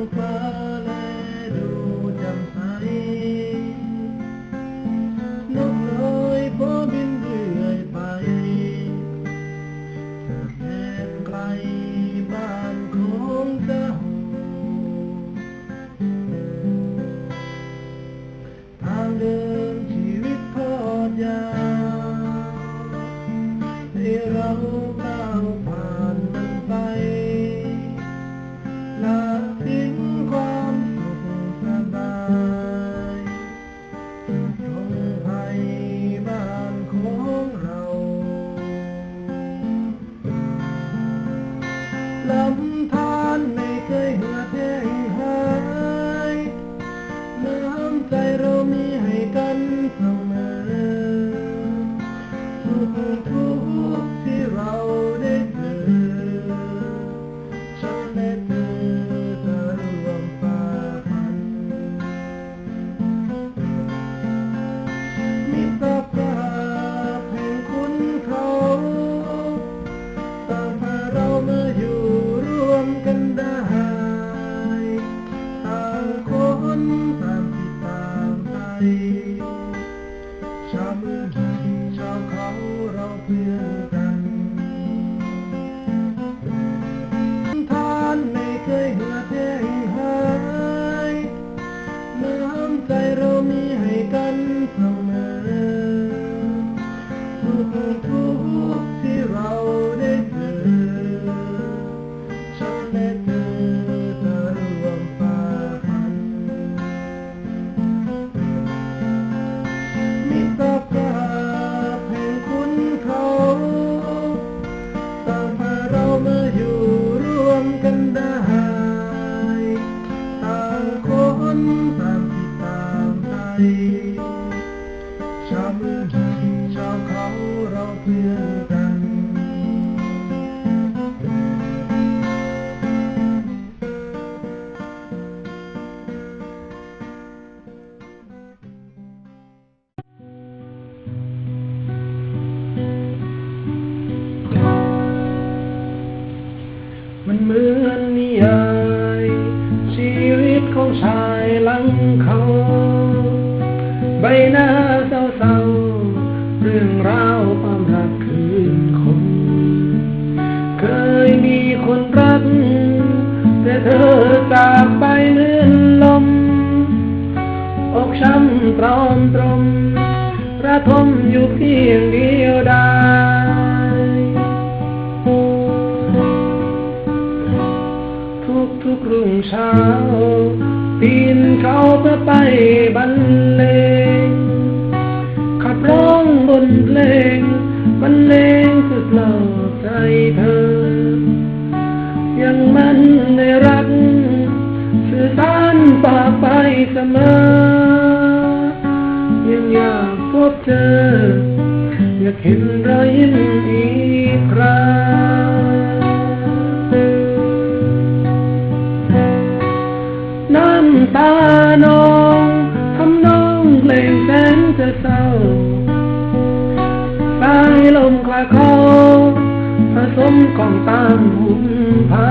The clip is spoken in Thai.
อง ลำธานไม่เคยเหือดแห้งหายน้ำใจเรามีให้กันเสมอสุขทุกข์ที่เราได้เจอฉันและเธอ อกช้ำตรอมตรมระทมอยู่เพียงเดียวดายทุกทุกรุ่งเช้าปีนเขาเพื่อไปบรรเลงขับร้องบนเพลงบรรเลงสุดหล่อใจเธอ สื่อไปเสมอ ยังอยากพบเจออยากเห็นรอยยิ้มอีกครั้งน้ำตานองทำน้องเพลงแสนจะเศร้าสายลมคลาคอผสมกองตามหุ่นพา